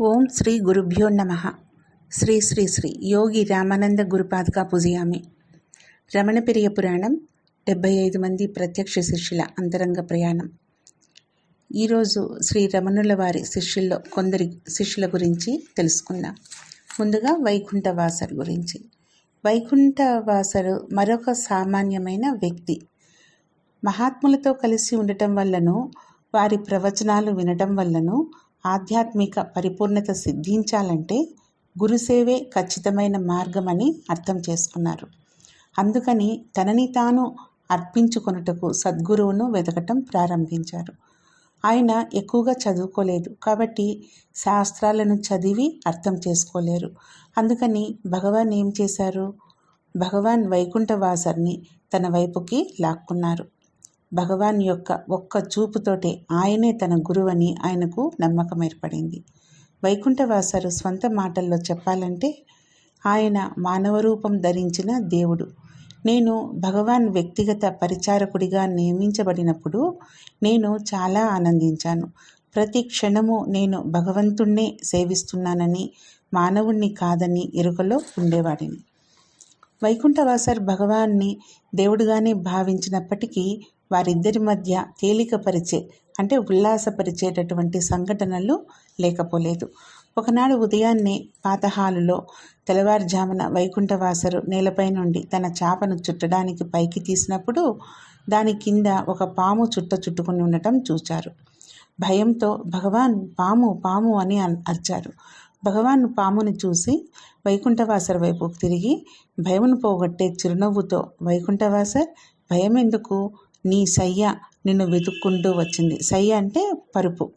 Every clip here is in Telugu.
ఓం శ్రీ గురుభ్యో నమ. శ్రీ శ్రీ శ్రీ యోగి రామానంద గురుపాదక పూజయామి. రమణపిరియ పురాణం డెబ్బై ఐదు మంది ప్రత్యక్ష శిష్యుల అంతరంగ ప్రయాణం. ఈరోజు శ్రీ రమణుల వారి శిష్యుల్లో కొందరి శిష్యుల గురించి తెలుసుకుందాం. ముందుగా వైకుంఠ వాసర్ గురించి. వైకుంఠ వాసరు మరొక సామాన్యమైన వ్యక్తి. మహాత్ములతో కలిసి ఉండటం వల్లను వారి ప్రవచనాలు వినటం వల్లను ఆధ్యాత్మిక పరిపూర్ణత సిద్ధించాలంటే గురుసేవే ఖచ్చితమైన మార్గమని అర్థం చేసుకున్నారు. అందుకని తనని తాను అర్పించుకొనుటకు సద్గురువును వెతకటం ప్రారంభించారు. ఆయన ఎక్కువగా చదువుకోలేదు కాబట్టి శాస్త్రాలను చదివి అర్థం చేసుకోలేరు. అందుకని భగవాన్ ఏం చేశారు? భగవాన్ వైకుంఠవాసర్ని తన వైపుకి లాక్కున్నారు. భగవాన్ యొక్క ఒక్క చూపుతోటే ఆయనే తన గురువని ఆయనకు నమ్మకం ఏర్పడింది. వైకుంఠవాసారు స్వంత మాటల్లో చెప్పాలంటే ఆయన మానవ రూపం ధరించిన దేవుడు. నేను భగవాన్ వ్యక్తిగత పరిచారకుడిగా నియమించబడినప్పుడు నేను చాలా ఆనందించాను. ప్రతి క్షణము నేను భగవంతుణ్ణే సేవిస్తున్నానని మానవుణ్ణి కాదని ఎరుకలో ఉండేవాడిని వైకుంఠవాసర్ భగవాన్ని దేవుడుగానే భావించినప్పటికీ వారిద్దరి మధ్య తేలికపరిచే అంటే ఉల్లాసపరిచేటటువంటి సంఘటనలు లేకపోలేదు. ఒకనాడు ఉదయాన్నే పాతహాలులో తెల్లవారుజామున వైకుంఠవాసరు నేలపై నుండి తన చాపను చుట్టడానికి పైకి తీసినప్పుడు దాని కింద ఒక పాము చుట్ట చుట్టుకుని ఉండటం చూచారు. భయంతో భగవాన్ పాము పాము అని అర్చారు. భగవాన్ పాముని చూసి వైకుంఠవాసర్ వైపుకు తిరిగి భయమును పోగొట్టే చిరునవ్వుతో వైకుంఠవాసర్ భయం ఎందుకు నీ సయ్య నిన్ను వెతుక్కుంటూ వచ్చింది. సయ్య అంటే పరుపు.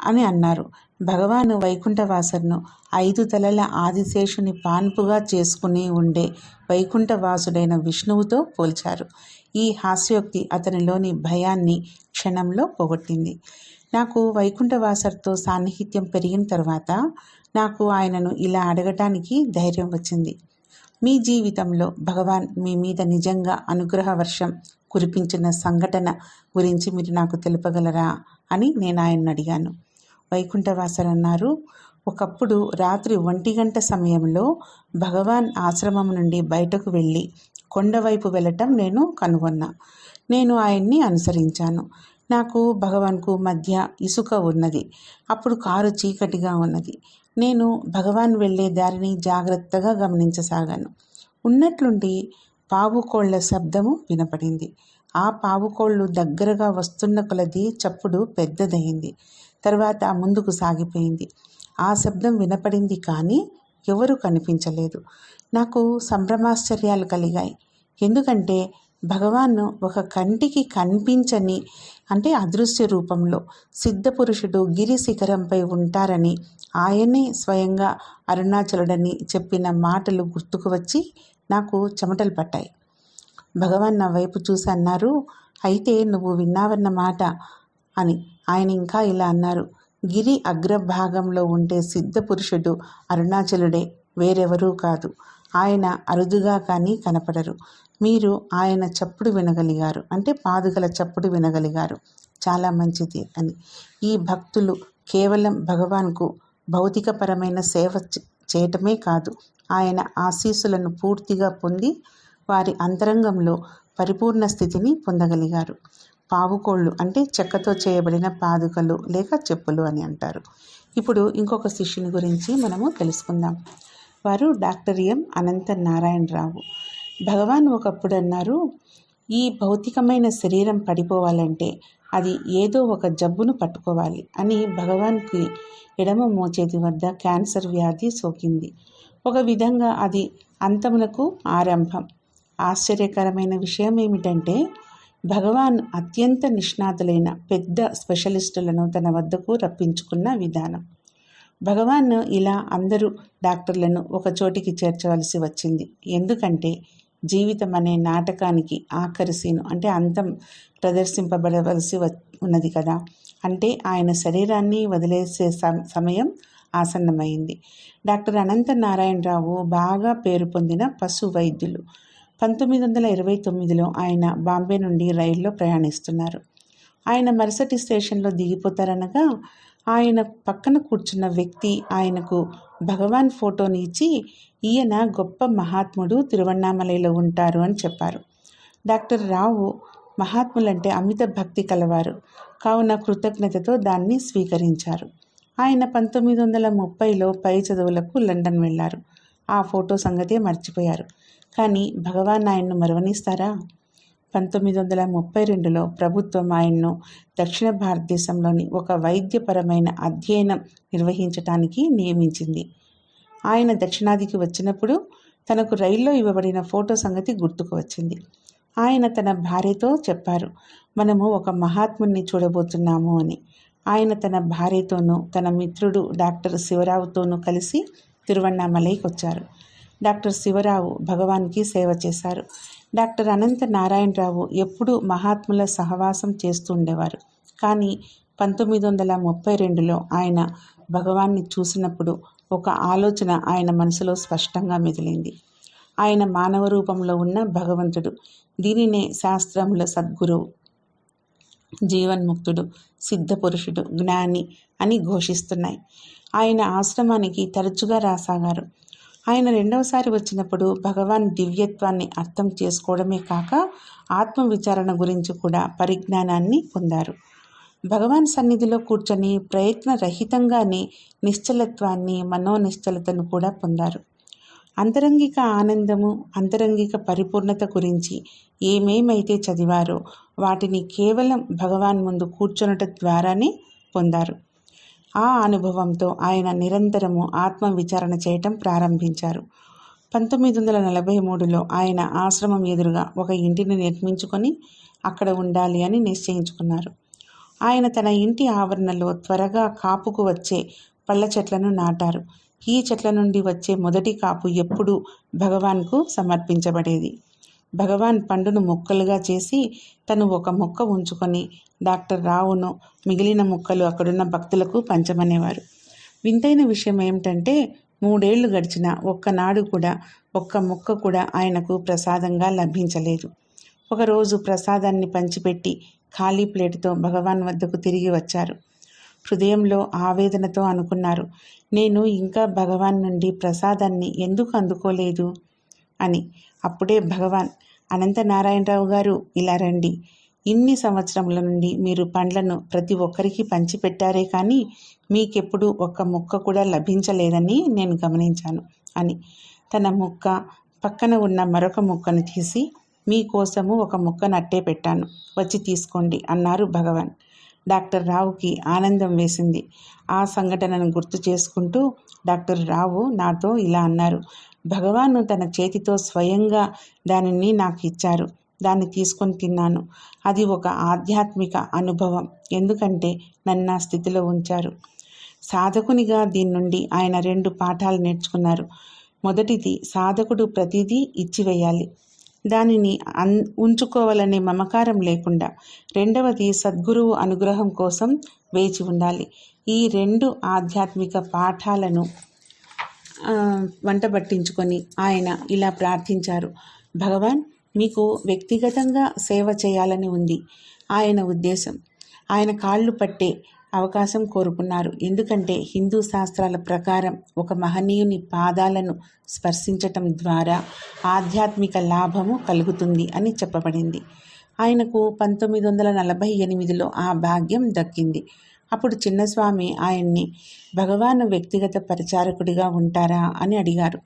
అని అన్నారు. భగవాను వైకుంఠవాసును ఐదు తలల ఆదిశేషుని పాన్పుగా చేసుకుని ఉండే వైకుంఠవాసుడైన విష్ణువుతో పోల్చారు. ఈ హాస్యోక్తి అతనిలోని భయాన్ని క్షణంలో పోగొట్టింది. నాకు వైకుంఠవాసర్తో సాన్నిహిత్యం పెరిగిన తర్వాత నాకు ఆయనను ఇలా అడగటానికి ధైర్యం వచ్చింది. మీ జీవితంలో భగవాన్ మీ మీద నిజంగా అనుగ్రహ వర్షం కురిపించిన సంఘటన గురించి మీరు నాకు తెలుపగలరా అని నేను ఆయన్ని అడిగాను. వైకుంఠవాసర్ అన్నారు ఒకప్పుడు రాత్రి ఒంటి గంట సమయంలో భగవాన్ ఆశ్రమం నుండి బయటకు వెళ్ళి కొండవైపు వెళ్ళటం నేను కనుగొన్నా. నేను ఆయన్ని అనుసరించాను. నాకు భగవాన్కు మధ్య ఇసుక ఉన్నది. అప్పుడు కారు చీకటిగా ఉన్నది. నేను భగవాన్ వెళ్ళే దారిని జాగ్రత్తగా గమనించసాగాను. ఉన్నట్లుండి పావుకోళ్ళ శబ్దము వినపడింది. ఆ పావుకోళ్ళు దగ్గరగా వస్తున్న కొలది చప్పుడు పెద్దదయింది తర్వాత ముందుకు సాగిపోయింది. ఆ శబ్దం వినపడింది కానీ ఎవరు కనిపించలేదు. నాకు సంభ్రమాశ్చర్యాలు కలిగాయి. ఎందుకంటే భగవాన్ ఒక కంటికి కనిపించని అంటే అదృశ్య రూపంలో సిద్ధపురుషుడు గిరి శిఖరంపై ఉంటారని ఆయనే స్వయంగా అరుణాచలుడని చెప్పిన మాటలు గుర్తుకు వచ్చి నాకు చెమటలు పట్టాయి. భగవాన్ నా వైపు చూసి అన్నారు అయితే నువ్వు విన్నావన్న మాట అని. ఆయన ఇంకా ఇలా అన్నారు గిరి అగ్రభాగంలో ఉండే సిద్ధ పురుషుడు అరుణాచలుడే వేరెవరూ కాదు. ఆయన అరుదుగా కానీ కనపడరు. మీరు ఆయన చప్పుడు వినగలిగారు. అంటే పాదుగల చప్పుడు వినగలిగారు. చాలా మంచిది అని. ఈ భక్తులు కేవలం భగవాన్కు భౌతికపరమైన సేవ చేయటమే కాదు ఆయన ఆశీస్సులను పూర్తిగా పొంది వారి అంతరంగంలో పరిపూర్ణ స్థితిని పొందగలిగారు. పావుకోళ్ళు అంటే చెక్కతో చేయబడిన పాదుకలు లేక చెప్పులు అని అంటారు. ఇప్పుడు ఇంకొక శిష్యుని గురించి మనము తెలుసుకుందాం. వారు డాక్టర్ ఎం. అనంత నారాయణరావు భగవాన్ ఒకప్పుడు అన్నారు ఈ భౌతికమైన శరీరం పడిపోవాలంటే అది ఏదో ఒక జబ్బును పట్టుకోవాలి అని భగవాన్కి ఎడమ మోచేతి వద్ద క్యాన్సర్ వ్యాధి సోకింది. ఒక విధంగా అది అంతమునకు ఆరంభం. ఆశ్చర్యకరమైన విషయం ఏమిటంటే భగవాన్ అత్యంత నిష్ణాతులైన పెద్ద స్పెషలిస్టులను తన వద్దకు రప్పించుకున్న విధానం. భగవాన్ ఇలా అందరూ డాక్టర్లను ఒక చోటికి చేర్చవలసి వచ్చింది. ఎందుకంటే జీవితం అనే నాటకానికి ఆఖరి సీను అంటే అంతం ప్రదర్శింపబడవలసి ఉన్నది కదా. అంటే ఆయన శరీరాన్ని వదిలేసే సమయం ఆసన్నమైంది. డాక్టర్ అనంత నారాయణరావు బాగా పేరు పొందిన పశు వైద్యులు పంతొమ్మిది వందల ఇరవై తొమ్మిదిలో ఆయన బాంబే నుండి రైల్లో ప్రయాణిస్తున్నారు. ఆయన మరుసటి స్టేషన్లో దిగిపోతారనగా ఆయన పక్కన కూర్చున్న వ్యక్తి ఆయనకు భగవాన్ ఫోటోని ఇచ్చి ఈయన గొప్ప మహాత్ముడు తిరువண்ணామలైలో ఉంటారు అని చెప్పారు. డాక్టర్ రావు మహాత్ములంటే అమిత భక్తి కలవారు. కావున కృతజ్ఞతతో దాన్ని స్వీకరించారు. ఆయన పంతొమ్మిది వందల ముప్పైలో పై చదువులకు లండన్ వెళ్ళారు. ఆ ఫోటో సంగతే మర్చిపోయారు. కానీ భగవాన్ ఆయన్ను మరవనిస్తారా? పంతొమ్మిది వందల ముప్పై రెండులో ప్రభుత్వం ఆయన్ను దక్షిణ భారతదేశంలోని ఒక వైద్యపరమైన అధ్యయనం నిర్వహించటానికి నియమించింది. ఆయన దక్షిణాదికి వచ్చినప్పుడు తనకు రైల్లో ఇవ్వబడిన ఫోటో సంగతి గుర్తుకు వచ్చింది. ఆయన తన భార్యతో చెప్పారు మనము ఒక మహాత్ముని చూడబోతున్నాము అని. ఆయన తన భార్యతోనూ తన మిత్రుడు డాక్టర్ శివరావుతోనూ కలిసి తిరువన్నామలైకి వచ్చారు. డాక్టర్ శివరావు భగవాన్కి సేవ చేశారు. డాక్టర్ అనంత నారాయణరావు ఎప్పుడూ మహాత్ముల సహవాసం చేస్తూ ఉండేవారు. కానీ పంతొమ్మిది వందల ముప్పై రెండులో ఆయన భగవాన్ని చూసినప్పుడు ఒక ఆలోచన ఆయన మనసులో స్పష్టంగా మిగిలింది ఆయన మానవ రూపంలో ఉన్న భగవంతుడు. దీనినే శాస్త్రముల సద్గురువు. జీవన్ముక్తుడు సిద్ధపురుషుడు జ్ఞాని అని ఘోషిస్తున్నాయి. ఆయన ఆశ్రమానికి తరచుగా రాసాగారు ఆయన రెండవసారి వచ్చినప్పుడు భగవాన్ దివ్యత్వాన్ని అర్థం చేసుకోవడమే కాక ఆత్మవిచారణ గురించి కూడా పరిజ్ఞానాన్ని పొందారు. భగవాన్ సన్నిధిలో కూర్చొని ప్రయత్న రహితంగానే నిశ్చలత్వాన్ని మనోనిశ్చలతను కూడా పొందారు. అంతరంగిక ఆనందము అంతరంగిక పరిపూర్ణత గురించి ఏమేమైతే చదివారో వాటిని కేవలం భగవాన్ ముందు కూర్చొనట ద్వారానే పొందారు. ఆ అనుభవంతో ఆయన నిరంతరము ఆత్మ విచారణ చేయటం ప్రారంభించారు. పంతొమ్మిది వందల నలభై మూడులో ఆయన ఆశ్రమం ఎదురుగా ఒక ఇంటిని నిర్మించుకొని అక్కడ ఉండాలి అని నిశ్చయించుకున్నారు. ఆయన తన ఇంటి ఆవరణలో త్వరగా కాపుకు వచ్చే పళ్ళ చెట్లను నాటారు. ఈ చెట్ల నుండి వచ్చే మొదటి కాపు ఎప్పుడూ భగవాన్కు సమర్పించబడేది. భగవాన్ పండును ముక్కలుగా చేసి తను ఒక ముక్క ఉంచుకొని డాక్టర్ రావును మిగిలిన ముక్కలు అక్కడున్న భక్తులకు పంచమనేవారు. వింతైన విషయం ఏమిటంటే మూడేళ్ళు గడిచిన ఒక్కనాడు కూడా ఒక్క ముక్క కూడా ఆయనకు ప్రసాదంగా లభించలేదు. ఒకరోజు ప్రసాదాన్ని పంచిపెట్టి ఖాళీ ప్లేటుతో భగవాన్ వద్దకు తిరిగి వచ్చారు. హృదయంలో ఆవేదనతో అనుకున్నారు నేను ఇంకా భగవాన్ నుండి ప్రసాదాన్ని ఎందుకు అందుకోలేదు? అని. అప్పుడే భగవాన్ అనంత నారాయణరావు గారు ఇలా రండి. ఇన్ని సంవత్సరముల నుండి మీరు పండ్లను ప్రతి ఒక్కరికి పంచిపెట్టారే కానీ మీకెప్పుడు ఒక్క ముక్క కూడా లభించలేదని నేను గమనించాను అని. తన ముక్క పక్కన ఉన్న మరొక ముక్కను తీసి మీకోసము ఒక ముక్క నట్టే పెట్టాను. వచ్చి తీసుకోండి అన్నారు భగవాన్. డాక్టర్ రావుకి ఆనందం వేసింది. ఆ సంఘటనను గుర్తు చేసుకుంటూ డాక్టర్ రావు నాతో ఇలా అన్నారు. భగవాను తన చేతితో స్వయంగా దానిని నాకు ఇచ్చారు. దాన్ని తీసుకొని తిన్నాను. అది ఒక ఆధ్యాత్మిక అనుభవం. ఎందుకంటే నన్ను ఆ స్థితిలో ఉంచారు. సాధకునిగా దీని నుండి ఆయన రెండు పాఠాలు నేర్చుకున్నారు. మొదటిది సాధకుడు ప్రతిదీ ఇచ్చివేయాలి. దానిని అన్ ఉంచుకోవాలనే మమకారం లేకుండా. రెండవది సద్గురువు అనుగ్రహం కోసం వేచి ఉండాలి. ఈ రెండు ఆధ్యాత్మిక పాఠాలను వంట పట్టించుకొని ఆయన ఇలా ప్రార్థించారు. భగవాన్ మీకు వ్యక్తిగతంగా సేవ చేయాలని ఉంది. ఆయన ఉద్దేశం ఆయన కాళ్ళు పట్టే అవకాశం కోరుకున్నారు. ఎందుకంటే హిందూ శాస్త్రాల ప్రకారం ఒక మహనీయుని పాదాలను స్పర్శించటం ద్వారా ఆధ్యాత్మిక లాభము కలుగుతుంది అని చెప్పబడింది. ఆయనకు పంతొమ్మిది వందల నలభై ఎనిమిదిలో ఆ భాగ్యం దక్కింది. అప్పుడు చిన్నస్వామి ఆయన్ని భగవాన్ వ్యక్తిగత పరిచారకుడిగా ఉంటారా? అని అడిగారు.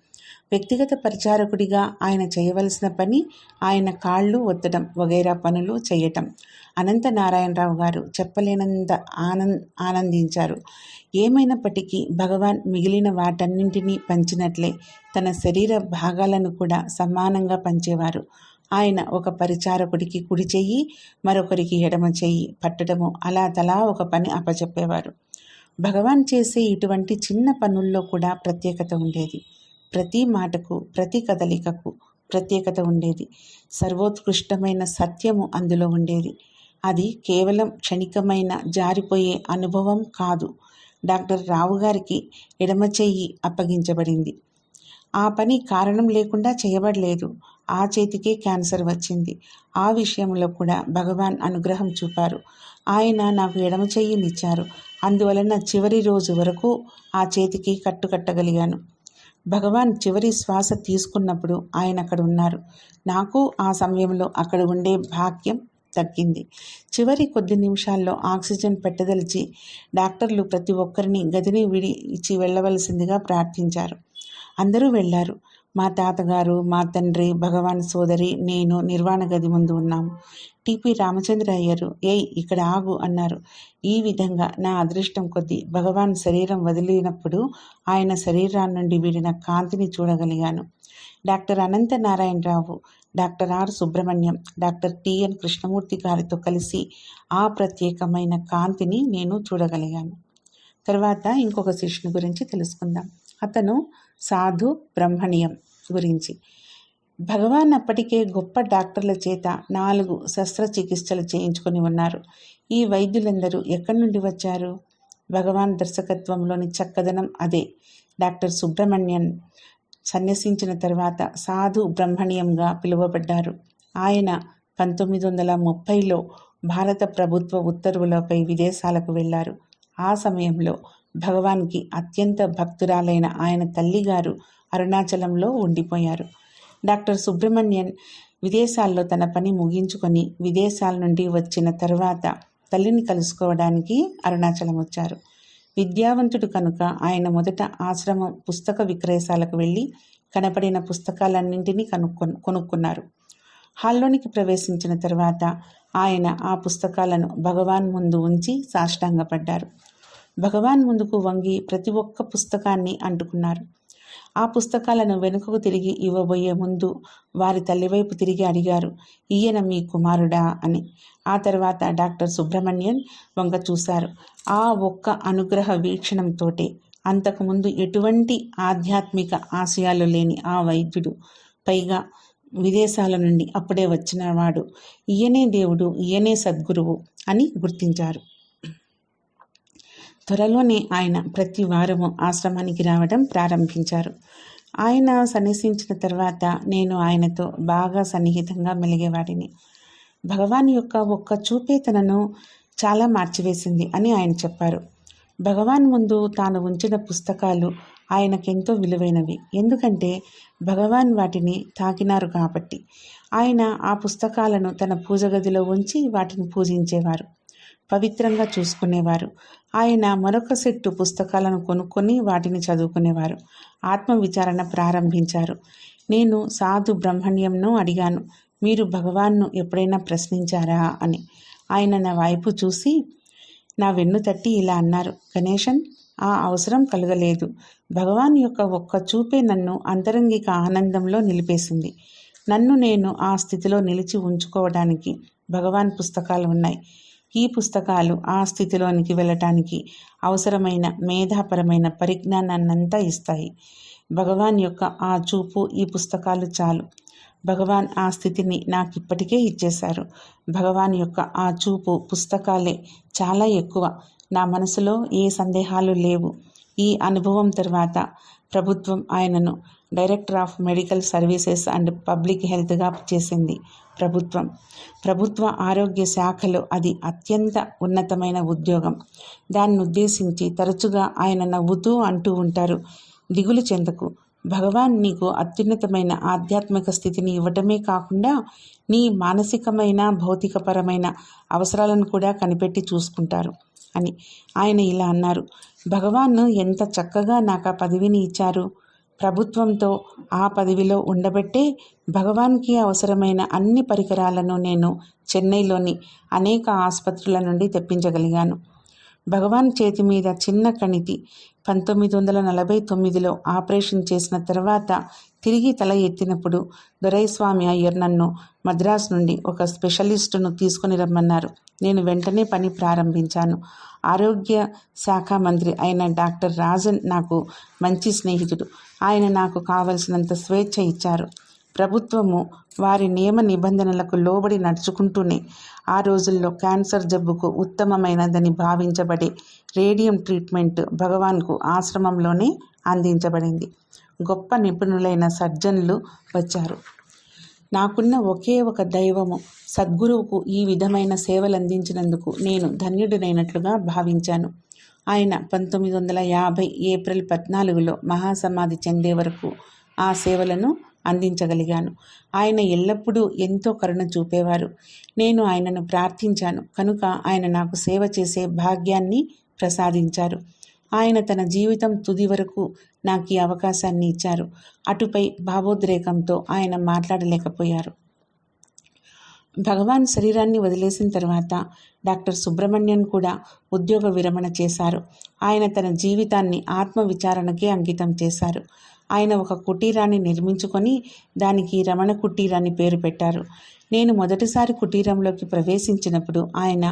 వ్యక్తిగత పరిచారకుడిగా ఆయన చేయవలసిన పని ఆయన కాళ్ళు ఒత్తడం వగైరా పనులు చేయటం. అనంత నారాయణరావు గారు చెప్పలేనంత ఆనంద్ ఆనందించారు. ఏమైనప్పటికీ భగవాన్ మిగిలిన వాటన్నింటినీ పంచినట్లే తన శరీర భాగాలను కూడా సమానంగా పంచేవారు. ఆయన ఒక పరిచారకుడికి కుడి చెయ్యి మరొకరికి ఎడమ చెయ్యి పట్టడము. అలా తలా ఒక పని అప్పచెప్పేవారు భగవాన్ చేసే ఇటువంటి చిన్న పనుల్లో కూడా ప్రత్యేకత ఉండేది. ప్రతి మాటకు ప్రతి కదలికకు ప్రత్యేకత ఉండేది. సర్వోత్కృష్టమైన సత్యము అందులో ఉండేది. అది కేవలం క్షణికమైన జారిపోయే అనుభవం కాదు. డాక్టర్ రావు గారికి ఎడమ చెయ్యి అప్పగించబడింది. ఆ పని కారణం లేకుండా చేయబడలేదు. ఆ చేతికే క్యాన్సర్ వచ్చింది. ఆ విషయంలో కూడా భగవాన్ అనుగ్రహం చూపారు. ఆయన నాకు ఎడమ చెయ్యినిచ్చారు అందువలన చివరి రోజు వరకు ఆ చేతికి కట్టుకట్టగలిగాను భగవాన్ చివరి శ్వాస తీసుకున్నప్పుడు ఆయన అక్కడ ఉన్నారు. నాకు ఆ సమయంలో అక్కడ ఉండే భాగ్యం తగ్గింది. చివరి కొద్ది నిమిషాల్లో ఆక్సిజన్ పెట్టదలిచి డాక్టర్లు ప్రతి ఒక్కరిని గదిని విడి ఇచ్చి వెళ్ళవలసిందిగా ప్రార్థించారు. అందరూ వెళ్ళారు. మా తాతగారు మా తండ్రి భగవాన్ సోదరి నేను నిర్వాణ గది ముందు ఉన్నాము టిపి రామచంద్ర అయ్యారు ఏయ్ ఇక్కడ ఆగు అన్నారు. ఈ విధంగా నా అదృష్టం కొద్దీ భగవాన్ శరీరం వదిలినప్పుడు ఆయన శరీరాన్ని నుండి వీడిన కాంతిని చూడగలిగాను. Doctor Anantha Narayanarao doctor R. Subrahmanyam doctor TN Krishnamurthy గారితో కలిసి ఆ ప్రత్యేకమైన కాంతిని నేను చూడగలిగాను. తర్వాత ఇంకొక శిష్యుని గురించి తెలుసుకుందాం. అతను సాధు బ్రహ్మణ్యం గురించి. భగవాన్ అప్పటికే గొప్ప డాక్టర్ల చేత నాలుగు శస్త్రచికిత్సలు చేయించుకొని ఉన్నారు. ఈ వైద్యులందరూ ఎక్కడి నుండి వచ్చారు? భగవాన్ దర్శకత్వంలోని చక్కదనం అదే. డాక్టర్ సుబ్రహ్మణ్యన్ సన్యసించిన తర్వాత సాధు బ్రహ్మణీయంగా పిలువబడ్డారు. ఆయన పంతొమ్మిది వందల ముప్పైలో భారత ప్రభుత్వ ఉత్తర్వులపై విదేశాలకు వెళ్ళారు. ఆ సమయంలో భగవాన్కి అత్యంత భక్తురాలైన ఆయన తల్లిగారు అరుణాచలంలో ఉండిపోయారు. డాక్టర్ సుబ్రహ్మణ్యన్ విదేశాల్లో తన పని ముగించుకొని విదేశాల నుండి వచ్చిన తర్వాత తల్లిని కలుసుకోవడానికి అరుణాచలం వచ్చారు. విద్యావంతుడు కనుక ఆయన మొదట ఆశ్రమం పుస్తక విక్రయశాలకు వెళ్ళి కనపడిన పుస్తకాలన్నింటినీ కనుక్కొ కొనుక్కున్నారు. హాల్లోనికి ప్రవేశించిన తర్వాత ఆయన ఆ పుస్తకాలను భగవాన్ ముందు ఉంచి సాష్టాంగపడ్డారు. భగవాన్ ముందుకు వంగి ప్రతి ఒక్క పుస్తకాన్ని అంటుకున్నారు. ఆ పుస్తకాలను వెనుకకు తిరిగి ఇవ్వబోయే ముందు వారి తల్లివైపు తిరిగి అడిగారు ఈయన మీ కుమారుడా? అని. ఆ తర్వాత డాక్టర్ సుబ్రహ్మణ్యన్ వంక చూశారు. ఆ ఒక్క అనుగ్రహ వీక్షణంతోటే అంతకుముందు ఎటువంటి ఆధ్యాత్మిక ఆశయాలు లేని ఆ వైద్యుడు పైగా విదేశాల నుండి అప్పుడే వచ్చినవాడు ఈయనే దేవుడు ఈయనే సద్గురువు అని గుర్తించారు. త్వరలోనే ఆయన ప్రతి వారము ఆశ్రమానికి రావడం ప్రారంభించారు. ఆయన సన్నిసించిన తర్వాత నేను ఆయనతో బాగా సన్నిహితంగా మెలిగేవాడిని. భగవాన్ యొక్క ఒక్క చూపే తనను చాలా మార్చివేసింది అని ఆయన చెప్పారు. భగవాన్ ముందు తాను ఉంచిన పుస్తకాలు ఆయనకెంతో విలువైనవి. ఎందుకంటే భగవాన్ వాటిని తాకినారు కాబట్టి. ఆయన ఆ పుస్తకాలను తన పూజ గదిలో ఉంచి వాటిని పూజించేవారు. పవిత్రంగా చూసుకునేవారు. ఆయన మరొక సెట్టు పుస్తకాలను కొనుక్కొని వాటిని చదువుకునేవారు. ఆత్మ విచారణ ప్రారంభించారు. నేను సాధు బ్రహ్మణ్యంను అడిగాను. మీరు భగవాన్ను ఎప్పుడైనా ప్రశ్నించారా అని. ఆయన నా వైపు చూసి నా వెన్ను తట్టి ఇలా అన్నారు. గణేశన్ ఆ అవసరం కలగలేదు. భగవాన్ యొక్క ఒక్క చూపే నన్ను అంతరంగిక ఆనందంలో నిలిపేసింది. నన్ను నేను ఆ స్థితిలో నిలిచి ఉంచుకోవడానికి భగవాన్ పుస్తకాలు ఉన్నాయి. ఈ పుస్తకాలు ఆ స్థితిలోనికి వెళ్ళటానికి అవసరమైన మేధాపరమైన పరిజ్ఞానాన్నంతా ఇస్తాయి. భగవాన్ యొక్క ఆ చూపు ఈ పుస్తకాలు చాలు. భగవాన్ ఆ స్థితిని నాకు ఇప్పటికే ఇచ్చేశారు. భగవాన్ యొక్క ఆ చూపు పుస్తకాలే చాలా ఎక్కువ. నా మనసులో ఏ సందేహాలు లేవు. ఈ అనుభవం తర్వాత ప్రభుత్వం ఆయనను director of medical services and public హెల్త్గా చేసింది. ప్రభుత్వం. ప్రభుత్వ ఆరోగ్య శాఖలో అది అత్యంత ఉన్నతమైన ఉద్యోగం. దాన్ని ఉద్దేశించి తరచుగా ఆయన నవ్వుతూ అంటూ ఉంటారు. దిగులు చెందకు. భగవాన్ నీకు అత్యున్నతమైన ఆధ్యాత్మిక స్థితిని ఇవ్వటమే కాకుండా నీ మానసికమైన భౌతికపరమైన అవసరాలను కూడా కనిపెట్టి చూసుకుంటారు అని ఆయన ఇలా అన్నారు. భగవాన్ ఎంత చక్కగా నాకు ఆ పదవిని ఇచ్చారు. ప్రభుత్వంతో ఆ పదవిలో ఉండబట్టే భగవాన్కి అవసరమైన అన్ని పరికరాలను నేను చెన్నైలోని అనేక ఆసుపత్రుల నుండి తెప్పించగలిగాను. భగవాన్ చేతి మీద చిన్న కణితి పంతొమ్మిది వందల నలభై తొమ్మిదిలో ఆపరేషన్ చేసిన తర్వాత తిరిగి తల ఎత్తినప్పుడు దొరైస్వామి అయ్యర్ నన్ను మద్రాస్ నుండి ఒక స్పెషలిస్టును తీసుకుని రమ్మన్నారు. నేను వెంటనే పని ప్రారంభించాను. ఆరోగ్య శాఖ మంత్రి అయిన డాక్టర్ రాజన్ నాకు మంచి స్నేహితుడు. ఆయన నాకు కావలసినంత స్వేచ్ఛ ఇచ్చారు. ప్రభుత్వము వారి నియమ నిబంధనలకు లోబడి నడుచుకుంటూనే ఆ రోజుల్లో క్యాన్సర్ జబ్బుకు ఉత్తమమైనదని భావించబడే రేడియం ట్రీట్మెంట్ భగవాన్కు ఆశ్రమంలోనే అందించబడింది. గొప్ప నిపుణులైన సర్జన్లు వచ్చారు. నాకున్న ఒకే ఒక దైవము సద్గురువుకు ఈ విధమైన సేవలు అందించినందుకు నేను ధన్యుడినైనట్లుగా భావించాను. ఆయన పంతొమ్మిది వందల యాభై ఏప్రిల్ పద్నాలుగులో మహాసమాధి చెందే వరకు ఆ సేవలను అందించగలిగాను. ఆయన ఎల్లప్పుడూ ఎంతో కరుణ చూపేవారు. నేను ఆయనను ప్రార్థించాను. కనుక ఆయన నాకు సేవ చేసే భాగ్యాన్ని ప్రసాదించారు. ఆయన తన జీవితం తుది వరకు నాకు ఈ అవకాశాన్ని ఇచ్చారు. అటుపై భావోద్రేకంతో ఆయన మాట్లాడలేకపోయారు. భగవాన్ శరీరాన్ని వదిలేసిన తర్వాత డాక్టర్ సుబ్రహ్మణ్యన్ కూడా ఉద్యోగ విరమణ చేశారు. ఆయన తన జీవితాన్ని ఆత్మ విచారణకే అంకితం చేశారు. ఆయన ఒక కుటీరాన్ని నిర్మించుకొని దానికి రమణ కుటీరాన్ని పేరు పెట్టారు. నేను మొదటిసారి కుటీరంలోకి ప్రవేశించినప్పుడు ఆయన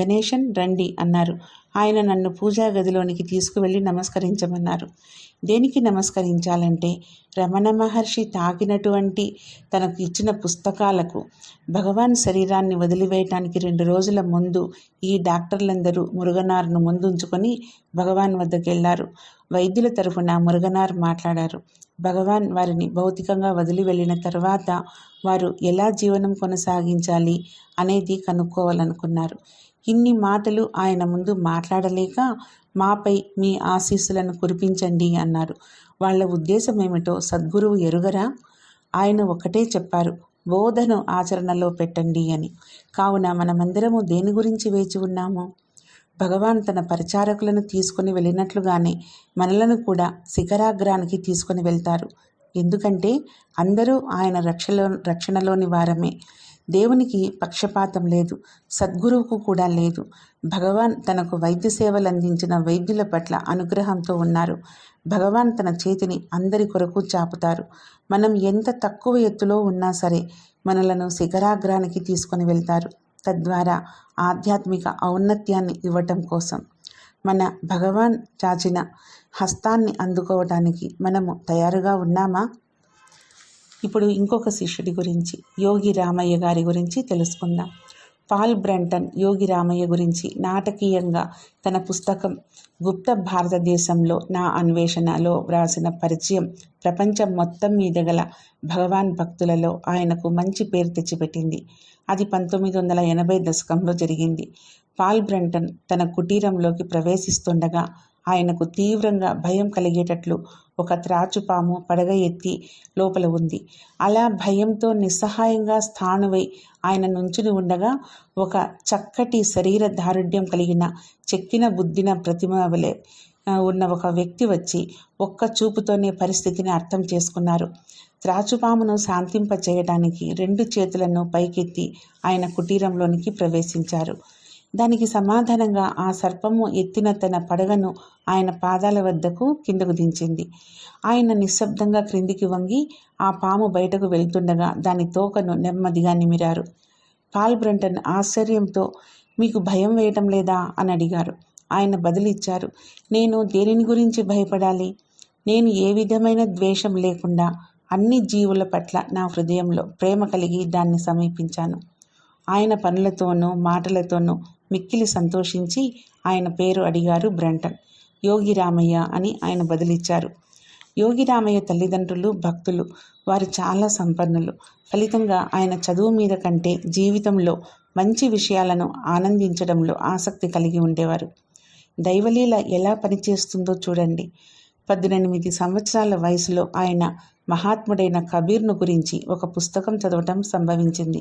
గణేషన్ రండి అన్నారు. ఆయన నన్ను పూజా గదిలోనికి తీసుకువెళ్ళి నమస్కరించమన్నారు. దేనికి నమస్కరించాలంటే రమణ మహర్షి తాకినటువంటి తనకు ఇచ్చిన పుస్తకాలకు భగవాన్ శరీరాన్ని వదిలివేయటానికి రెండు రోజుల ముందు ఈ డాక్టర్లందరూ మురుగనార్ను ముందుంచుకొని భగవాన్ వద్దకు వెళ్ళారు వైద్యుల తరఫున మురుగనార్ మాట్లాడారు. భగవాన్ వారిని భౌతికంగా వదిలి వెళ్ళిన తర్వాత వారు ఎలా జీవనం కొనసాగించాలి అనేది కనుక్కోవాలనుకున్నారు. ఇన్ని మాటలు ఆయన ముందు మాట్లాడలేక మాపై మీ ఆశీస్సులను కురిపించండి అన్నారు. వాళ్ళ ఉద్దేశం ఏమిటో సద్గురువు ఎరుగరా? ఆయన ఒకటే చెప్పారు బోధను ఆచరణలో పెట్టండి అని. కావున మనమందరము దేని గురించి వేచి ఉన్నాము? భగవాన్ తన పరిచారకులను తీసుకొని వెళ్ళినట్లుగానే మనలను కూడా శిఖరాగ్రానికి తీసుకొని వెళ్తారు. ఎందుకంటే అందరూ ఆయన రక్షలో రక్షణలోని వారమే. దేవునికి పక్షపాతం లేదు సద్గురువుకు కూడా లేదు. భగవాన్ తనకు వైద్య సేవలు అందించిన వైద్యుల పట్ల అనుగ్రహంతో ఉన్నారు. భగవాన్ తన చేతిని అందరి కొరకు చాపుతారు. మనం ఎంత తక్కువ ఎత్తులో ఉన్నా సరే మనలను శిఖరాగ్రానికి తీసుకొని వెళ్తారు. తద్వారా ఆధ్యాత్మిక ఔన్నత్యాన్ని ఇవ్వటం కోసం మన భగవాన్ చాచిన హస్తాన్ని అందుకోవటానికి మనము తయారుగా ఉన్నామా? ఇప్పుడు ఇంకొక శిష్యుడి గురించి యోగి రామయ్య గారి గురించి తెలుసుకుందాం. పాల్ బ్రంటన్ యోగి రామయ్య గురించి నాటకీయంగా తన పుస్తకం గుప్త భారతదేశంలో నా అన్వేషణలో వ్రాసిన పరిచయం ప్రపంచం మొత్తం మీద గల భగవాన్ భక్తులలో ఆయనకు మంచి పేరు తెచ్చిపెట్టింది. అది పంతొమ్మిది వందల ఎనభై దశకంలో జరిగింది. పాల్ బ్రెంటన్ తన కుటీరంలోకి ప్రవేశిస్తుండగా ఆయనకు తీవ్రంగా భయం కలిగేటట్లు ఒక త్రాచుపాము పడగ ఎత్తి లోపల ఉంది. అలా భయంతో నిస్సహాయంగా స్థానువై ఆయన నుంచుని ఉండగా ఒక చక్కటి శరీర దారుఢ్యం కలిగిన చెక్కిన బుద్ధిన ప్రతిమ వలె ఉన్న ఒక వ్యక్తి వచ్చి ఒక్క చూపుతోనే పరిస్థితిని అర్థం చేసుకున్నారు. త్రాచుపామును శాంతింప చేయడానికి రెండు చేతులను పైకెత్తి ఆయన కుటీరంలోనికి ప్రవేశించారు. దానికి సమాధానంగా ఆ సర్పము ఎత్తిన తన పడగను ఆయన పాదాల వద్దకు కిందకు దించింది. ఆయన నిశ్శబ్దంగా క్రిందికి వంగి ఆ పాము బయటకు వెళ్తుండగా దాని తోకను నెమ్మదిగా నిమిరారు. పాల్ బ్రంటన్ ఆశ్చర్యంతో మీకు భయం వేయటం లేదా అని అడిగారు. ఆయన బదులిచ్చారు నేను దేనిని గురించి భయపడాలి? నేను ఏ విధమైన ద్వేషం లేకుండా అన్ని జీవుల పట్ల నా హృదయంలో ప్రేమ కలిగి దాన్ని సమీపించాను. ఆయన పనులతోనూ మాటలతోనూ మిక్కిలి సంతోషించి ఆయన పేరు అడిగారు బ్రంటన్. యోగి రామయ్య అని ఆయన బదిలిచ్చారు. యోగి రామయ్య తల్లిదండ్రులు భక్తులు వారు చాలా సంపన్నులు. ఫలితంగా ఆయన చదువు మీద కంటే జీవితంలో మంచి విషయాలను ఆనందించడంలో ఆసక్తి కలిగి ఉండేవారు. దైవలీల ఎలా పనిచేస్తుందో చూడండి. పద్దెనిమిది సంవత్సరాల వయసులో ఆయన మహాత్ముడైన కబీర్ను గురించి ఒక పుస్తకం చదవటం సంభవించింది.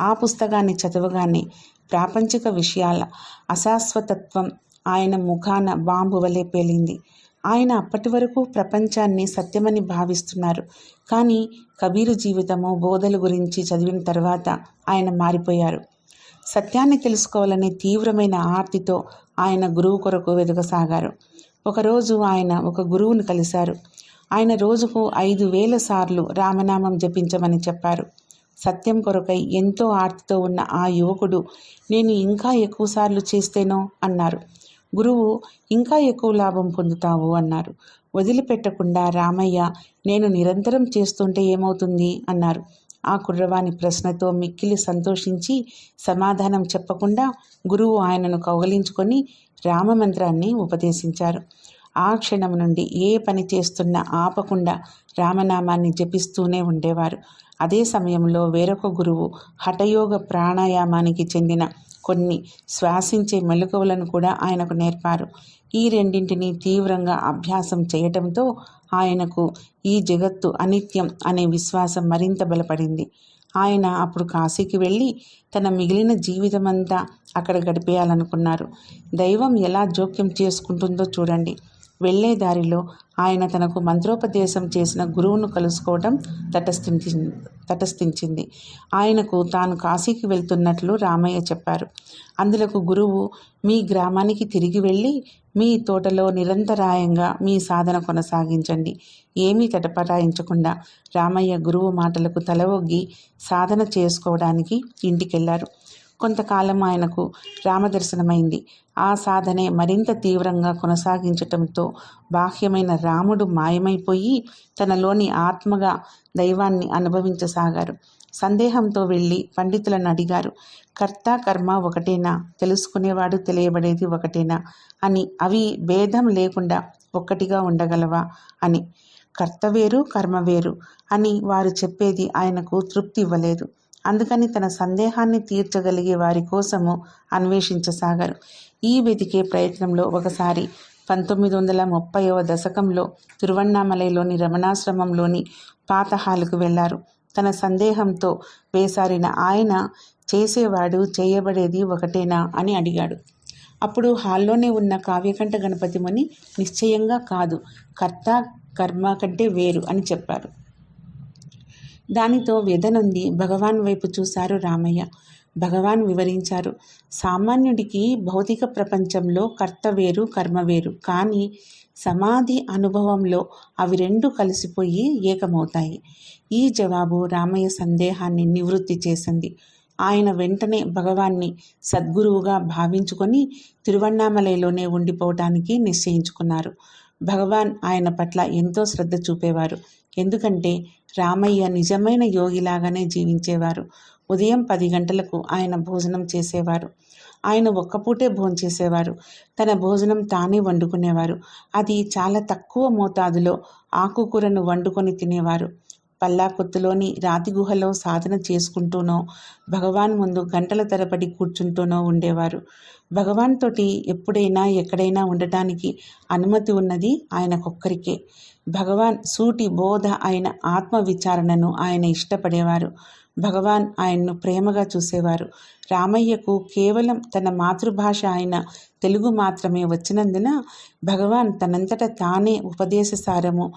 ఆ పుస్తకాన్ని చదవగానే ప్రాపంచిక విషయాల అశాశ్వతత్వం ఆయన ముఖాన బాంబు వలె పేలింది. ఆయన అప్పటి వరకు ప్రపంచాన్ని సత్యమని భావిస్తున్నారు. కానీ కబీరు జీవితము బోధల గురించి చదివిన తర్వాత ఆయన మారిపోయారు. సత్యాన్ని తెలుసుకోవాలనే తీవ్రమైన ఆర్తితో ఆయన గురువు కొరకు వెదకసాగారు. ఒకరోజు ఆయన ఒక గురువును కలిశారు. ఆయన రోజుకు ఐదు వేల సార్లు రామనామం జపించమని చెప్పారు. సత్యం కొరకై ఎంతో ఆర్తితో ఉన్న ఆ యువకుడు నేను ఇంకా ఎక్కువసార్లు చేస్తేనో? అన్నారు. గురువు ఇంకా ఎక్కువ లాభం పొందుతావు? అన్నారు. వదిలిపెట్టకుండా రామయ్య నేను నిరంతరం చేస్తుంటే ఏమవుతుంది? అన్నారు. ఆ కుర్రవాని ప్రశ్నతో మిక్కిలి సంతోషించి సమాధానం చెప్పకుండా గురువు ఆయనను కౌగలించుకొని రామమంత్రాన్ని ఉపదేశించారు. ఆ క్షణం నుండి ఏ పని చేస్తున్నా ఆపకుండా రామనామాన్ని జపిస్తూనే ఉండేవారు. అదే సమయంలో వేరొక గురువు హఠయోగ ప్రాణాయామానికి చెందిన కొన్ని శ్వాసించే మెలకువలను కూడా ఆయనకు నేర్పారు. ఈ రెండింటిని తీవ్రంగా అభ్యాసం చేయటంతో ఆయనకు ఈ జగత్తు అనిత్యం అనే విశ్వాసం మరింత బలపడింది. ఆయన అప్పుడు కాశీకి వెళ్ళి తన మిగిలిన జీవితమంతా అక్కడ గడిపేయాలనుకున్నారు. దైవం ఎలా జోక్యం చేసుకుంటుందో చూడండి. వెళ్ళే దారిలో ఆయన తనకు మంత్రోపదేశం చేసిన గురువును కలుసుకోవడం తటస్థించింది తటస్థించింది. ఆయనకు తాను కాశీకి వెళ్తున్నట్లు రామయ్య చెప్పారు. అందులకు గురువు మీ గ్రామానికి తిరిగి వెళ్ళి మీ తోటలో నిరంతరాయంగా మీ సాధన కొనసాగించండి. ఏమీ తటపటాయించకుండా రామయ్య గురువు మాటలకు తలవొగ్గి సాధన చేసుకోవడానికి ఇంటికెళ్ళారు. కొంతకాలం ఆయనకు రామదర్శనమైంది. ఆ సాధనే మరింత తీవ్రంగా కొనసాగించటంతో బాహ్యమైన రాముడు మాయమైపోయి తనలోని ఆత్మగా దైవాన్ని అనుభవించసాగారు. సందేహంతో వెళ్ళి పండితులను అడిగారు కర్త కర్మ ఒకటేనా? తెలుసుకునేవాడు తెలియబడేది ఒకటేనా? అని అవి భేదం లేకుండా ఒక్కటిగా ఉండగలవా అని కర్త వేరు కర్మ వేరు అని వారు చెప్పేది ఆయనకు తృప్తి ఇవ్వలేదు. అందుకని తన సందేహాన్ని తీర్చగలిగే వారి కోసము అన్వేషించసాగారు. ఈ వెతికే ప్రయత్నంలో ఒకసారి పంతొమ్మిది వందల ముప్పైవ దశకంలో తిరువన్నామలైలోని రమణాశ్రమంలోని పాత హాలుకు వెళ్ళారు తన సందేహంతో వేసారిన ఆయన చేసేవాడు చేయబడేది ఒకటేనా? అని అడిగాడు. అప్పుడు హాల్లోనే ఉన్న కావ్యకంఠ గణపతి ముని నిశ్చయంగా కాదు. కర్త కర్మ కంటే వేరు అని చెప్పారు దానితో వ్యధనుంది భగవాన్ వైపు చూశారు రామయ్య. భగవాన్ వివరించారు. సామాన్యుడికి భౌతిక ప్రపంచంలో కర్త వేరు కర్మ వేరు. కానీ సమాధి అనుభవంలో అవి రెండు కలిసిపోయి ఏకమవుతాయి. ఈ జవాబు రామయ్య సందేహాన్ని నివృత్తి చేసింది. ఆయన వెంటనే భగవాన్ని సద్గురువుగా భావించుకొని తిరువన్నామలైలోనే ఉండిపోవటానికి నిశ్చయించుకున్నారు. భగవాన్ ఆయన పట్ల ఎంతో శ్రద్ధ చూపేవారు. ఎందుకంటే రామయ్య నిజమైన యోగిలాగానే జీవించేవారు. ఉదయం పది గంటలకు ఆయన భోజనం చేసేవారు. ఆయన ఒక్కపూటే భోంచేసేవారు. తన భోజనం తానే వండుకునేవారు. అది చాలా తక్కువ మోతాదులో ఆకుకూరను వండుకొని తినేవారు. పల్లాకొత్తులోని రాతి గుహలో సాధన చేసుకుంటూనో భగవాన్ ముందు గంటల తరబడి కూర్చుంటూనో ఉండేవారు. భగవాన్ తోటి ఎప్పుడైనా ఎక్కడైనా ఉండటానికి అనుమతి ఉన్నది ఆయనకొక్కరికే. భగవాన్ సూటి బోధ అయిన ఆత్మ విచారణను ఆయన ఇష్టపడేవారు. భగవాన్ ఆయన్ను ప్రేమగా చూసేవారు. రామయ్యకు కేవలం తన మాతృభాష అయిన తెలుగు మాత్రమే వచ్చినందున భగవాన్ తనంతట తానే ఉపదేశ సారము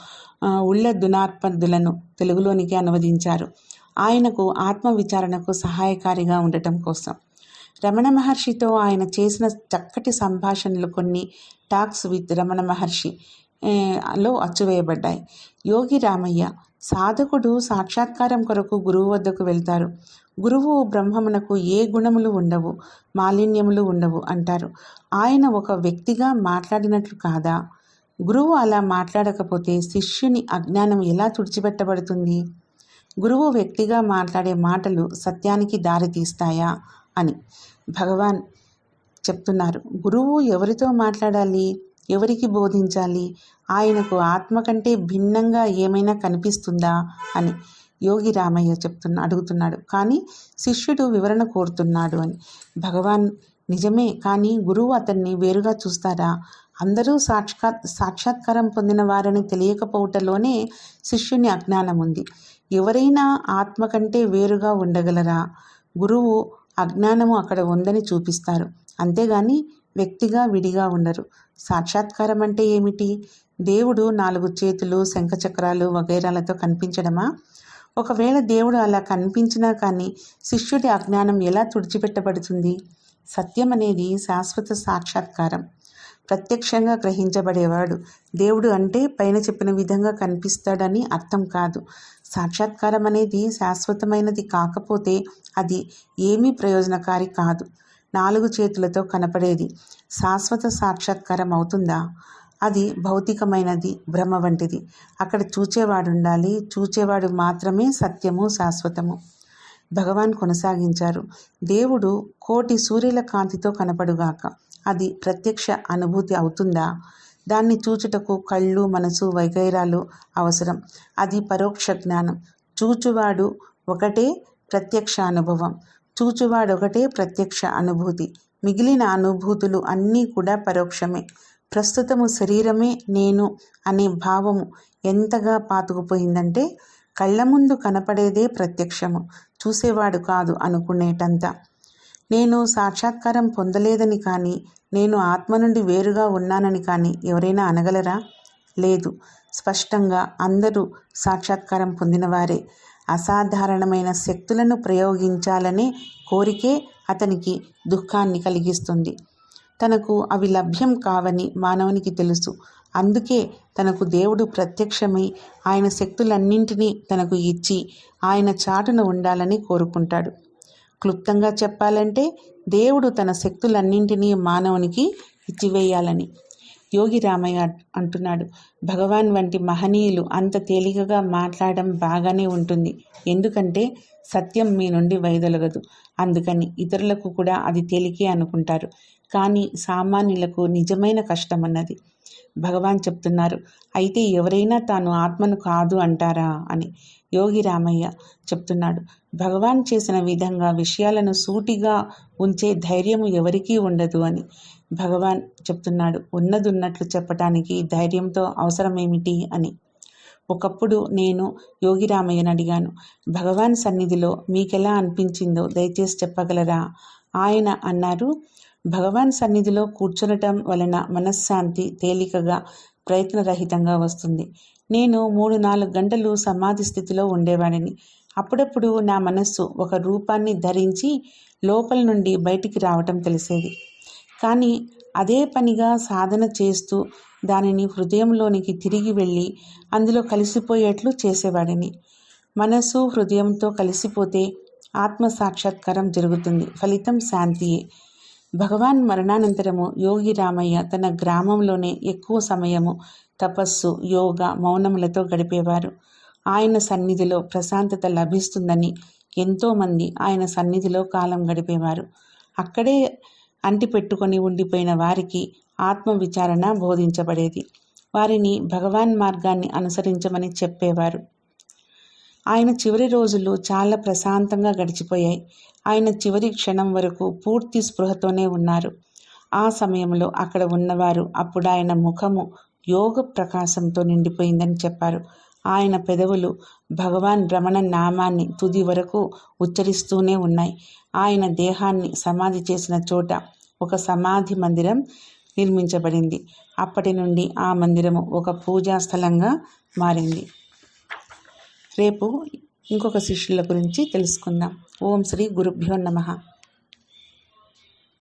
ఉళ్ళ దునార్పదులను తెలుగులోనికి అనువదించారు. ఆయనకు ఆత్మ విచారణకు సహాయకారిగా ఉండటం కోసం. రమణ మహర్షితో ఆయన చేసిన చక్కటి సంభాషణలు కొన్ని టాక్స్ విత్ రమణ మహర్షి. లో అచ్చువేయబడ్డాయి. యోగి రామయ్య సాధకుడు సాక్షాత్కారం కొరకు గురువు వద్దకు వెళ్తారు. గురువు బ్రహ్మమునకు ఏ గుణములు ఉండవు మాలిన్యములు ఉండవు అంటారు. ఆయన ఒక వ్యక్తిగా మాట్లాడినట్లు కాదా? గురువు అలా మాట్లాడకపోతే శిష్యుని అజ్ఞానం ఎలా తుడిచిపెట్టబడుతుంది? గురువు వ్యక్తిగా మాట్లాడే మాటలు సత్యానికి దారితీస్తాయా అని భగవాన్ చెప్తున్నారు. గురువు ఎవరితో మాట్లాడాలి? ఎవరికి బోధించాలి? ఆయనకు ఆత్మ కంటే భిన్నంగా ఏమైనా కనిపిస్తుందా? అని యోగి రామయ్య చెప్తున్నా అడుగుతున్నాడు. కానీ శిష్యుడు వివరణ కోరుతున్నాడు అని. భగవాన్ నిజమే కానీ గురువు అతన్ని వేరుగా చూస్తారా అందరూ సాక్షాత్ సాక్షాత్కారం పొందిన వారని తెలియకపోవటంలోనే శిష్యుని అజ్ఞానం ఉంది. ఎవరైనా ఆత్మ కంటే వేరుగా ఉండగలరా? గురువు అజ్ఞానము అక్కడ ఉందని చూపిస్తారు. అంతేగాని వ్యక్తిగా విడిగా ఉండరు. సాక్షాత్కారం అంటే ఏమిటి? దేవుడు నాలుగు చేతులు శంఖచక్రాలు వగైరాలతో కనిపించడమా? ఒకవేళ దేవుడు అలా కనిపించినా కానీ శిష్యుడి అజ్ఞానం ఎలా తుడిచిపెట్టబడుతుంది? సత్యం అనేది శాశ్వత సాక్షాత్కారం. ప్రత్యక్షంగా గ్రహించబడేవాడు దేవుడు అంటే పైన చెప్పిన విధంగా కనిపిస్తాడని అర్థం కాదు. సాక్షాత్కారం అనేది శాశ్వతమైనది కాకపోతే అది ఏమీ ప్రయోజనకారి కాదు. నాలుగు చేతులతో కనపడేది. శాశ్వత సాక్షాత్కారం అవుతుందా అది భౌతికమైనది భ్రమ వంటిది. అక్కడ చూచేవాడు ఉండాలి చూచేవాడు మాత్రమే సత్యము శాశ్వతము. భగవాన్ కొనసాగించారు. దేవుడు కోటి సూర్యుల కాంతితో కనపడుగాక. అది ప్రత్యక్ష అనుభూతి అవుతుందా? దాన్ని చూచుటకు కళ్ళు మనసు వైగైరాలు అవసరం. అది పరోక్ష జ్ఞానం. చూచువాడు ఒకటే ప్రత్యక్ష అనుభవం. చూచువాడు ఒకటే ప్రత్యక్ష అనుభూతి. మిగిలిన అనుభూతులు అన్నీ కూడా పరోక్షమే. ప్రస్తుతము శరీరమే నేను అనే భావము ఎంతగా పాతుకుపోయిందంటే కళ్ళ ముందు కనపడేదే ప్రత్యక్షము. చూసేవాడు కాదు అనుకునేటంత. నేను సాక్షాత్కారం పొందలేదని కానీ నేను ఆత్మ నుండి వేరుగా ఉన్నానని కానీ ఎవరైనా అనగలరా? లేదు. స్పష్టంగా అందరూ సాక్షాత్కారం పొందినవారే. అసాధారణమైన శక్తులను ప్రయోగించాలనే కోరికే అతనికి దుఃఖాన్ని కలిగిస్తుంది. తనకు అవి లభ్యం కావని మానవునికి తెలుసు. అందుకే తనకు దేవుడు ప్రత్యక్షమై ఆయన శక్తులన్నింటినీ తనకు ఇచ్చి ఆయన చాటున ఉండాలని కోరుకుంటాడు. క్లుప్తంగా చెప్పాలంటే దేవుడు తన శక్తులన్నింటినీ మానవునికి ఇచ్చివేయాలని యోగి రామయ్య అంటున్నాడు. భగవాన్ వంటి మహనీయులు అంత తేలికగా మాట్లాడడం బాగానే ఉంటుంది. ఎందుకంటే సత్యం మీ నుండి వైదొలగదు. అందుకని ఇతరులకు కూడా అది తేలికే అనుకుంటారు. కానీ సామాన్యులకు నిజమైన కష్టం అన్నది. భగవాన్ చెప్తున్నారు. అయితే ఎవరైనా తాను ఆత్మను కాదు అంటారా అని. యోగి రామయ్య చెప్తున్నాడు. భగవాన్ చేసిన విధంగా విషయాలను సూటిగా ఉంచే ధైర్యము ఎవరికీ ఉండదు అని భగవాన్ చెప్తున్నాడు. ఉన్నది ఉన్నట్లు చెప్పటానికి ధైర్యంతో అవసరమేమిటి అని. ఒకప్పుడు నేను యోగి రామయ్యను అడిగాను. భగవాన్ సన్నిధిలో మీకెలా అనిపించిందో దయచేసి చెప్పగలరా? ఆయన అన్నారు భగవాన్ సన్నిధిలో కూర్చునటం వలన మనశ్శాంతి తేలికగా ప్రయత్నరహితంగా వస్తుంది. నేను మూడు నాలుగు గంటలు సమాధి స్థితిలో ఉండేవాడిని. అప్పుడప్పుడు నా మనస్సు ఒక రూపాన్ని ధరించి లోపల నుండి బయటికి రావటం తెలిసేది. కానీ అదే పనిగా సాధన చేస్తూ దానిని హృదయంలోనికి తిరిగి వెళ్ళి అందులో కలిసిపోయేట్లు చేసేవాడిని. మనస్సు హృదయంతో కలిసిపోతే ఆత్మ సాక్షాత్కారం జరుగుతుంది. ఫలితం శాంతియే. భగవాన్ మరణానంతరము యోగి రామయ్య తన గ్రామంలోనే ఎక్కువ సమయము తపస్సు యోగ మౌనములతో గడిపేవారు. ఆయన సన్నిధిలో ప్రశాంతత లభిస్తుందని ఎంతోమంది ఆయన సన్నిధిలో కాలం గడిపేవారు. అక్కడే అంటిపెట్టుకొని ఉండిపోయిన వారికి ఆత్మ విచారణ బోధించబడేది. వారిని భగవాన్ మార్గాన్ని అనుసరించమని చెప్పేవారు. ఆయన చివరి రోజులు చాలా ప్రశాంతంగా గడిచిపోయాయి. ఆయన చివరి క్షణం వరకు పూర్తి స్పృహతోనే ఉన్నారు. ఆ సమయంలో అక్కడ ఉన్నవారు అప్పుడు ఆయన ముఖము యోగ ప్రకాశంతో నిండిపోయిందని చెప్పారు. ఆయన పెదవులు భగవాన్ రమణ నామాన్ని తుది వరకు ఉచ్చరిస్తూనే ఉన్నాయి. ఆయన దేహాన్ని సమాధి చేసిన చోట ఒక సమాధి మందిరం నిర్మించబడింది. అప్పటి నుండి ఆ మందిరము ఒక పూజా స్థలంగా మారింది. రేపు ఇంకొక శిష్యుల గురించి తెలుసుకుందాం. ఓం శ్రీ గురుభ్యో నమ.